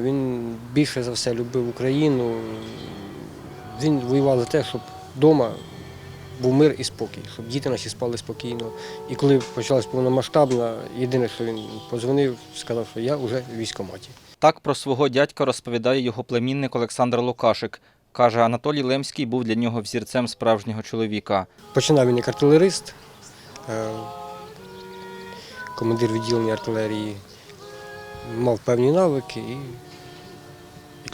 Він більше за все любив Україну. Він воював за те, щоб вдома був мир і спокій, щоб діти наші спали спокійно. І коли почалась повномасштабна, єдине, що він подзвонив, сказав, що я вже в військкоматі. Так про свого дядька розповідає його племінник Олександр Лукашик. Каже, Анатолій Лемський був для нього взірцем справжнього чоловіка. Починав він як артилерист, е, командир відділення артилерії, мав певні навики і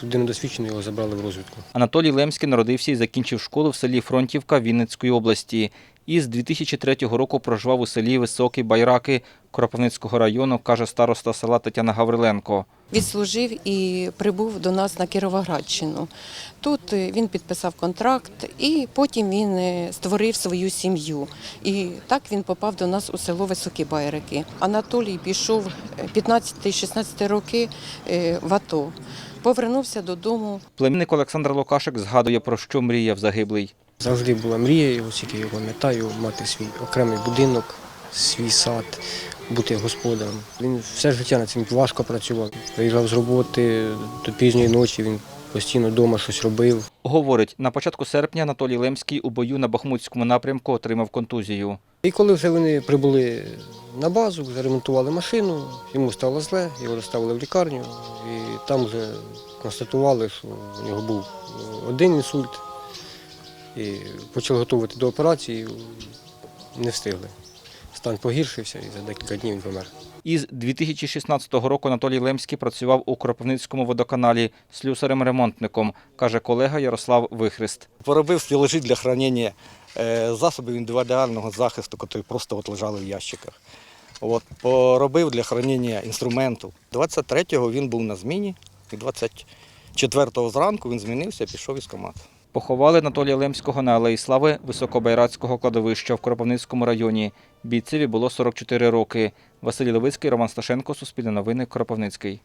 як недосвідчений, його забрали в розвідку. Анатолій Лемський народився і закінчив школу в селі Фронтівка Вінницької області. І з 2003 року проживав у селі Високі Байраки Кропивницького району, каже староста села Тетяна Гавриленко. Відслужив і прибув до нас на Кіровоградщину. Тут е, він підписав контракт, і потім він е, створив свою сім'ю. І так він попав до нас у село Високі Байрики. Анатолій пішов е, 15-16 роки е, в АТО. Повернувся додому. Племінник Олександр Лукашик згадує, про що мріяв загиблий. Завжди була мрія, його тільки його пам'ятаю, мати свій окремий будинок, свій сад, бути господарем. Він все життя над цим важко працював. Приїжджав з роботи до пізньої ночі, він постійно вдома щось робив. Говорить, на початку серпня Анатолій Лемський у бою на Бахмутському напрямку отримав контузію. І коли вже вони прибули на базу, заремонтували машину, йому стало зле, його доставили в лікарню, і там вже констатували, що у нього був один інсульт. І почали готувати до операції, не встигли. Стан погіршився і за декілька днів він помер. Із 2016 року Анатолій Лемський працював у Кропивницькому водоканалі слюсарем-ремонтником, каже колега Ярослав Вихрест. Поробив стілажі для хранення е, засобів індивідуального захисту, які просто от лежали в ящиках. От, поробив для хранення інструменту. 23-го він був на зміні, і 24-го зранку він змінився, пішов із комат. Поховали Анатолія Лемського на Алеї Слави Високобайратського кладовища в Кропивницькому районі. Бійцеві було 44 роки. Василь Левицький, Роман Сташенко, Суспільне новини, Кропивницький.